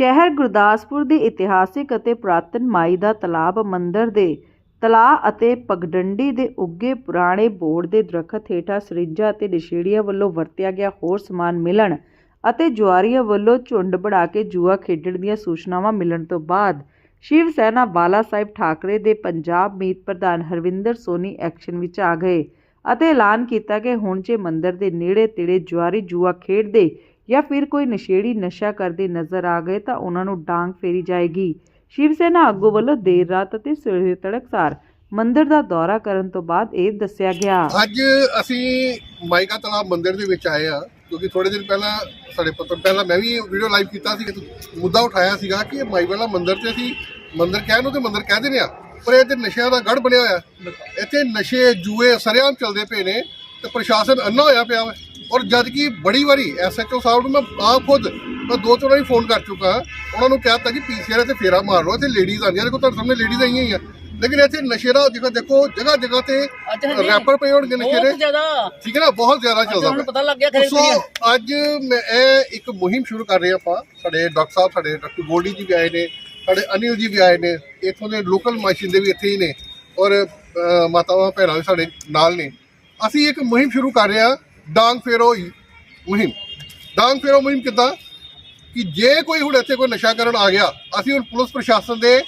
ਸ਼ਹਿਰ ਗੁਰਦਾਸਪੁਰ ਦੀ ਇਤਿਹਾਸਿਕ ਅਤੇ ਪੁਰਾਤਨ ਮਾਈ ਦਾ ਤਲਾਬ ਮੰਦਰ ਦੇ ਤਲਾਅ ਅਤੇ ਪਗਡੰਡੀ ਦੇ ਉੱਗੇ ਪੁਰਾਣੇ ਬੋਰਡ ਦੇ ਦਰਖਤ ਹੇਠਾਂ ਸਰਿੰਜਾਂ ਅਤੇ ਨਸ਼ੇੜੀਆਂ ਵੱਲੋਂ ਵਰਤਿਆ ਗਿਆ ਹੋਰ ਸਮਾਨ ਮਿਲਣ ਅਤੇ ਜੁਆਰੀਆਂ ਵੱਲੋਂ ਝੁੰਡ ਬਣਾ ਕੇ ਜੂਆ ਖੇਡਣ ਦੀਆਂ ਸੂਚਨਾਵਾਂ ਮਿਲਣ ਤੋਂ ਬਾਅਦ ਸ਼ਿਵ ਸੈਨਾ ਬਾਲਾ ਸਾਹਿਬ ਠਾਕਰੇ ਦੇ ਪੰਜਾਬ ਮੀਤ ਪ੍ਰਧਾਨ ਹਰਵਿੰਦਰ ਸੋਨੀ ਐਕਸ਼ਨ ਵਿੱਚ ਆ ਗਏ ਅਤੇ ਐਲਾਨ ਕੀਤਾ ਕਿ ਹੁਣ ਜੇ ਮੰਦਰ ਦੇ ਨੇੜੇ ਤੇੜੇ ਜੁਆਰੀ ਜੂਆ ਖੇਡਦੇ ਜਾਂ ਫਿਰ ਕੋਈ ਨਸ਼ੇੜੀ ਨਸ਼ਾ ਕਰਦੇ ਨਜ਼ਰ ਆ ਗਏ ਤਾਂ ਉਹਨਾਂ ਨੂੰ ਡਾਂਗ ਫੇਰੀ ਜਾਏਗੀ। ਸ਼ਿਵ ਸੈਨਾ ਆਗੂ ਵੱਲੋਂ ਦੇਰ ਰਾਤ ਅਤੇ ਸਵੇਰੇ ਤੜਕਸਾਰ ਮੰਦਿਰ ਦਾ ਦੌਰਾ ਕਰਨ ਤੋਂ ਬਾਅਦ ਇਹ ਦੱਸਿਆ ਗਿਆ। ਅੱਜ ਅਸੀਂ ਮਾਈਕਾ ਤਲਾਬ ਮੰਦਿਰ ਦੇ ਵਿੱਚ ਆਏ ਆ, ਕਿਉਂਕਿ ਥੋੜੇ ਦਿਨ ਪਹਿਲਾਂ ਸਾਡੇ ਪੱਤਰ, ਪਹਿਲਾਂ ਮੈਂ ਵੀ ਵੀਡੀਓ ਲਾਈਵ ਕੀਤਾ ਸੀ ਮੁੱਦਾ ਉਠਾਇਆ ਸੀਗਾ ਕਿ ਇਹ ਮਾਈ ਵਾਲਾ ਮੰਦਿਰ ਤੇ ਅਸੀਂ ਮੰਦਿਰ ਕਹਿ ਨੂੰ ਤੇ ਮੰਦਿਰ ਕਹਿ ਦਿੰਦੇ ਆ, ਪਰ ਇਹ ਤੇ ਨਸ਼ਿਆਂ ਦਾ ਗੜ ਬਣਿਆ ਹੋਇਆ। ਇੱਥੇ ਨਸ਼ੇ, ਜੂਏ, ਸਰਿਆਮ ਚੱਲਦੇ ਪਏ ਨੇ ਤੇ ਪ੍ਰਸ਼ਾਸਨ ਅੰਨਾ ਹੋਇਆ ਪਿਆ ਵਾ। ਔਰ ਜਦ ਕਿ ਬੜੀ ਵਾਰੀ ਐਸਐਚਓ ਸਾਹਿਬ ਨੂੰ ਮੈਂ ਆਪ ਖੁਦ ਮੈਂ ਦੋ ਤਿੰਨ ਵਾਰੀ ਫੋਨ ਕਰ ਚੁੱਕਾ ਉਹਨਾਂ ਨੂੰ ਕਿਹਾ ਤਾ ਕਿ ਪੀਸੀਆਰ ਤੇ ਫੇਰਾ ਮਾਰ ਲਓ ਇੱਥੇ ਲੇਡੀਜ਼ ਆਉਂਦੀਆਂ ਦੇਖੋ ਤੁਹਾਡੇ ਸਾਹਮਣੇ ਲੇਡੀਜ਼ ਆਈਆਂ ਹੀ ਆ ਲੇਕਿਨ ਇੱਥੇ ਨਸ਼ੇ ਦਾ ਦੇਖੋ ਦੇਖੋ ਜਗ੍ਹਾ ਜਗ੍ਹਾ ਤੇ ਰੈਪਰ ਪਏ ਹੋਣਗੇ ਨਸ਼ੇ ਦੇ ਬਹੁਤ ਜ਼ਿਆਦਾ। ਠੀਕ ਹੈ ਨਾ? ਬਹੁਤ ਜ਼ਿਆਦਾ ਚੱਲਦਾ ਪਤਾ ਲੱਗ ਗਿਆ ਖਰੇ ਸੋ ਅੱਜ ਮੈਂ ਇਹ ਇੱਕ ਮੁਹਿੰਮ ਸ਼ੁਰੂ ਕਰ ਰਹੇ ਆਪਾਂ। ਸਾਡੇ ਡਾਕਟਰ ਸਾਹਿਬ ਸਾਡੇ ਡਾਕਟਰ ਗੋਲਡੀ ਜੀ ਵੀ ਆਏ ਨੇ ਸਾਡੇ ਅਨਿਲ ਜੀ ਵੀ ਆਏ ਨੇ। ਇੱਥੋਂ ਦੇ ਲੋਕਲ ਮਾਸ਼ਿੰਦੇ ਵੀ ਇੱਥੇ ਹੀ ਨੇ। ਔਰ ਮਾਤਾਵਾਂ ਭੈਣਾਂ ਵੀ ਸਾਡੇ ਨਾਲ ਨੇ। ਅਸੀਂ ਇੱਕ ਮੁਹਿੰਮ ਸ਼ੁਰੂ ਕਰ ਰਹੇ ਹਾਂ। ਡਾਂਗ ਫੇਰੋ ਮੁਹਿੰਮ। ਡਾਂਗ ਫੇਰੋ ਮੁਹਿੰਮ ਕਿੱਦਾਂ? ਕਿ ਜੇ ਕੋਈ ਹੁਣ ਇੱਥੇ ਕੋਈ ਨਸ਼ਾ ਕਰਨ ਆ ਗਿਆ, ਅਸੀਂ ਹੁਣ ਪੁਲਿਸ ਪ੍ਰਸ਼ਾਸਨ ਦੇ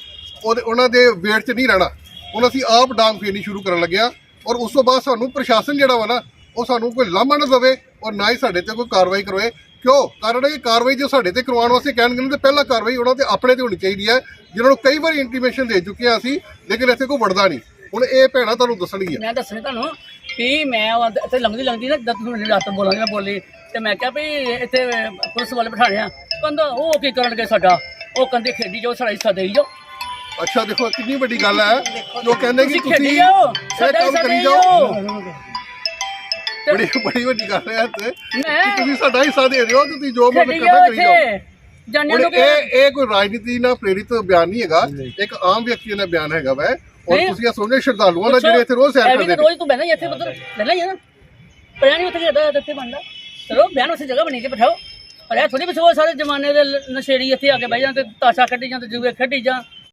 ਉਹਦੇ- ਉਹਨਾਂ ਦੇ ਵੇਟ 'ਚ ਨਹੀਂ ਰਹਿਣਾ। ਹੁਣ ਅਸੀਂ ਆਪ ਡਾਂਗ ਫੇਰਨੀ ਸ਼ੁਰੂ ਕਰਨ ਲੱਗਿਆ ਔਰ ਉਸ ਤੋਂ ਬਾਅਦ ਸਾਨੂੰ ਪ੍ਰਸ਼ਾਸਨ ਜਿਹੜਾ ਵਾ ਨਾ, ਉਹ ਸਾਨੂੰ ਕੋਈ ਲਾਮਾ ਨਾ ਦੇਵੇ ਔਰ ਨਾ ਹੀ ਸਾਡੇ ਤੇ ਕੋਈ ਕਾਰਵਾਈ ਕਰਵਾਏ ਕਿਉਂ? ਕਾਰਨ ਇਹ ਕਾਰਵਾਈ ਜੋ ਸਾਡੇ ਤੇ ਕਰਵਾਉਣ ਵਾਸਤੇ ਕਹਿਣਗੇ ਨਾ, ਤੇ ਪਹਿਲਾਂ ਕਾਰਵਾਈ ਉਹਨਾਂ ਤੇ ਆਪਣੇ ਤੇ ਹੋਣੀ ਚਾਹੀਦੀ ਹੈ। ਜਿਨ੍ਹਾਂ ਨੂੰ ਕਈ ਵਾਰੀ ਇੰਟੀਮੇਸ਼ਨ ਦੇ ਚੁੱਕੇ ਹਾਂ ਅਸੀਂ, ਲੇਕਿਨ ਇੱਥੇ ਕੋਈ ਵੜਦਾ ਨਹੀਂ। ਹੁਣ ਇਹ ਭੈਣਾਂ ਤੁਹਾਨੂੰ ਦੱਸਣਗੀਆਂ। ਮੈਂ ਦੱਸਣੀ ਤੁਹਾਨੂੰ ਕਿ ਮੈਂ ਉਹ ਇੱਥੇ ਲੰਘਦੀ ਲੰਘਦੀ ਨਾ ਜਦ ਤੁਹਾਨੂੰ ਰਾਤ ਨੂੰ ਬੋਲਾਂਗੇ ਮੈਂ ਬੋਲੀ। ਤੇ ਮੈਂ ਕਿਹਾ ਵੀ ਇੱਥੇ ਪੁਲਿਸ ਵਾਲੇ ਬਿਠਾਣੇ ਆ। ਕਹਿੰਦਾ ਉਹ ਕੀ ਕਰਨਗੇ ਸਾਡਾ? ਉਹ ਕਹਿੰਦੇ ਖੇਡੀ ਜੋ ਸਾਡਾ ਹਿੱਸਾ ਦੇਈ ਜੋ ਅੱਛਾ ਦੇਖੋ ਕਿੰਨੀ ਵੱਡੀ ਗੱਲ ਹੈ। ਜੋ ਕਹਿੰਦੇ ਕਿ ਤੁਸੀਂ ਖੇਡੀ ਜਾਓ ਸਾਡਾ ਕੰਮ ਕਰੀ ਜਾਓ। ਬੜੀ ਬੜੀ ਵੱਡੀ ਗੱਲ ਹੈ ਮੈਂ ਤੁਸੀਂ ਸਾਡਾ ਹਿੱਸਾ ਦੇ ਰਹੇ ਹੋ ਤੇ ਤੁਸੀਂ ਜੋ ਖੇਡੀ ਕਰਨਾ ਕਰੀ ਜਾਓ। ਜਾਣਿਆ ਲੋਕ ਇਹ ਇਹ ਕੋਈ ਰਾਜਨੀਤੀ ਨਾਲ ਪ੍ਰੇਰਿਤ ਬਿਆਨ ਨਹੀਂ ਹੈਗਾ। ਇੱਕ ਆਮ ਵਿਅਕਤੀ ਦਾ ਬਿਆਨ ਹੈਗਾ ਵੈ। ਔਰ। ਤੁਸੀਂ ਇਹ ਸੋਚਦੇ ਸ਼ਰਧਾਲੂਆਂ ਦਾ ਜਿਹੜੇ ਇੱਥੇ ਰੋਜ਼ ਸੈਰ ਕਰਦੇ ਤਾਂ ਨੇ। ਰੋਜ਼ ਤੂੰ ਬਹਿਣਾ ਇੱਥੇ ਪੁੱਤਰ। ਬਹਿਣਾ ਹੀ ਨਾ। ਪਿਆ ਨਹੀਂ ਉੱਥੇ ਕਿਹਦਾ ਇੱਥੇ ਬਣਦਾ। ਚਲੋ ਬਿਆਨ ਉਸੇ ਜਗ੍ਹਾ ਬਣੀ ਕੇ ਬਿਠਾਓ। ਪਰ ਇਹ ਥੋੜੀ ਬਿਠਾਓ ਸਾਰੇ ਜ਼ਮਾਨੇ ਦੇ ਨਸ਼ੇੜੀ ਇੱਥੇ ਆ ਕੇ ਬਹਿ ਤੇ ਤਾਸ਼ਾ ਕੱਢੀ ਜਾਂ ਤੇ ਜੂਏ ਖੇਡੀ ਜਾਂ